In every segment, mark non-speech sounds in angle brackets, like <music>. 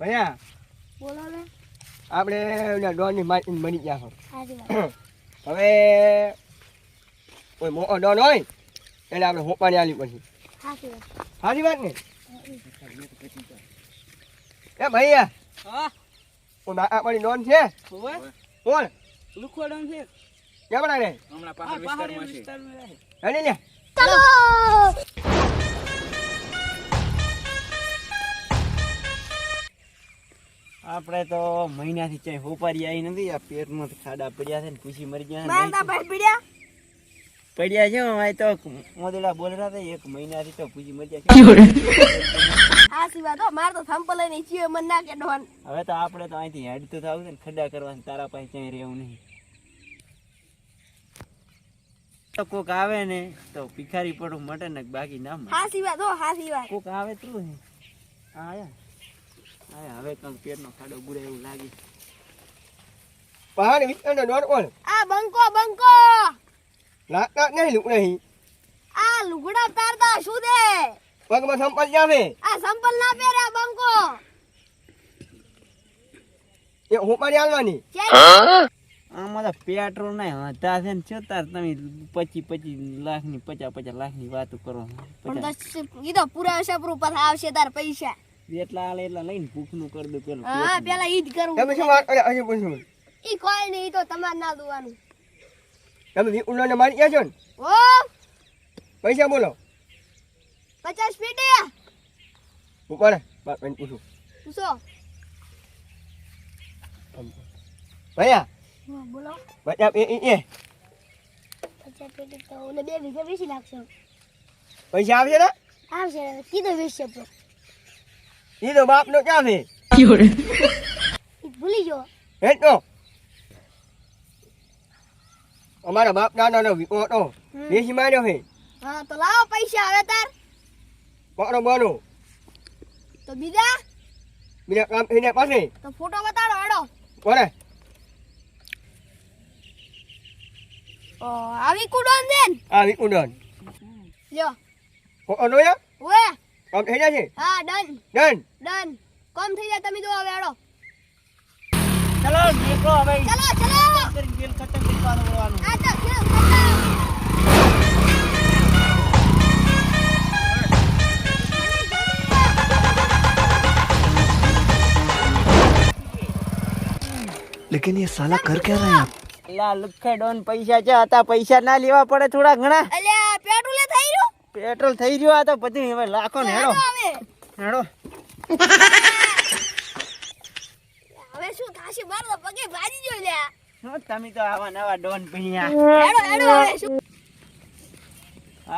ભૈયા બોલો ને આપણે ડોનની માટી મરી ગયા છો <coughs> હવે કોઈ મોટો ડોન હોય એટલે આપણે હોપાની આલી પછી. સારી વાત. ને? એ ભૈયા હા? આપણી ડોન છે? કોણ? લુખવાડમ છે. ક્યાં બનાવે? હમણાં પહાડ વિસ્તારમાં રહે હે લે ચલો! આપણે તો મહિનાથી ક્યાંય હોપારી આવી નથી આ પેટમાં ખાડા પડ્યા છે ને પૂછી મરી ગયા મારતા પડ્યા? છે અમારે તો મોદડા બોલ રહ્યા હતા એક મહિનાથી તો પૂછી મરી ગયા છે. સાચી વાત હો તો થંપલ લઈને ચીયો મન ના કે ડોન હવે તો આપણે તો અહીંથી હેડતું થવું છે ને ખડા કરવાનું તારા પાસે ક્યાંય રહેવું નહીં. તો કોક આવે ને તો ભિખારી પડું મટે ને બાકી ના મળે. સિવાય તો હો સાચી વાત. કોક આવે તો હે આયા. હવે કંઈક પેટનો ખાડો બુડે એવું લાગે. પહાડ વિસ્તારનો ડોન કોણ આ બંકો બંકો! લાગતા નહીં લુક નહીં આ લુગડા તારતા શું દે? પગમાં સંપલ જાવે આ સંપલ ના પહેરે બંકો. એ હોપારી આલવાની ચેક પેટ્રોલ ના હતા છે ને છતાં તમે પચી પચી લાખની પચાસ પચાસ લાખની વાતો કરો. પણ તો તો પૂરા પર આવશે તાર પૈસા. એટલા આલે એટલા લઈને ભૂખનું કરી દઉં પેલું. હા પેલા ઈ જ કરવું તમે શું વાત કરે હજી પૂછું. ઈ કોઈ નહીં ઈ તો તમારે ના દુવાનું. તમે વિકુંડોને મારી ગયા છો ને? ઓ પૈસા બોલો. પચાસ પેટી ઉપર બાપ એને પૂછું. પૂછો. ભૈયા. બોલો. બચા એ એ એ. પચાસ પેટી તો ઓલે બે વીઘા વેચી નાખશો પૈસા આવશે ને? આવશે કીધું વીસ તો એ તો બાપનો ક્યાં છે ઈ ભૂલી ગયો હે તો અમારા બાપ દાદાનો વિકો હતો હમ. દેશી માર્યો છે હા તો લાવો પૈસા હવે તાર પકડો બનો તો બીજા બીજા કામ થઈને પાસે તો ફોટો બતાડો હેડો કોને ઓ આવી કુડોન દેન આ વિકુંડન લ્યો પકડો યા ઓએ કામ થઈ જશે હા ડન ડન ડન કોમ થઈ જાય તમે દો હવે હેડો ચલો નીકળો હવે ચલો ચલો કરીને બિલ ખતમ કરી પાછું વળવાનું. આ તો ખેલ ખતમ लेकिन ये साला कर क्या रहा है आप લા લુખ્ખા ડોન પૈસા છે હતા પૈસા ના લેવા પડે થોડા ઘણા પેટ્રોલ થઈ રહ્યું આ તો બધું હવે લાખો ને હેડો. હેડો. હવે શું થાશે? મારો તો પગે ભાજી જો લ્યા શું તમે તો આવા નવા ડોન પૈયા હેડો હેડો હવે શું.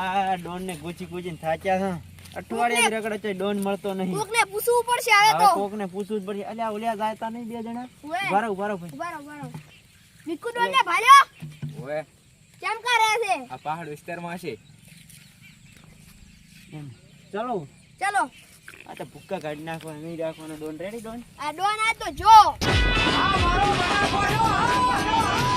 આ ડોન ને ગુચી ગુચીને થાચ્યા છો. અઠવાડિયા રગડે છે ડોન મળતો નહીં. કોકને પૂછવું પડશે હવે તો. કોકને પૂછવું જ પડશે. અલ્યા ઓલ્યા જાયતા નહીં બે જણા? ઓએ. ઊભા રહો ઊભા રહો ભાઈ. બરો બરો વિકુ ડોન ને ભાલ્યો ઓએ. કેમ કરે છે? આ પહાડ વિસ્તારમાં છે. ચલો. ચલો. આ તો ભૂક્કા કાઢી નાખવા નહીં રાખવાનો. Don ready don? આ ડોન આ તો જો. આ મારો બરાબર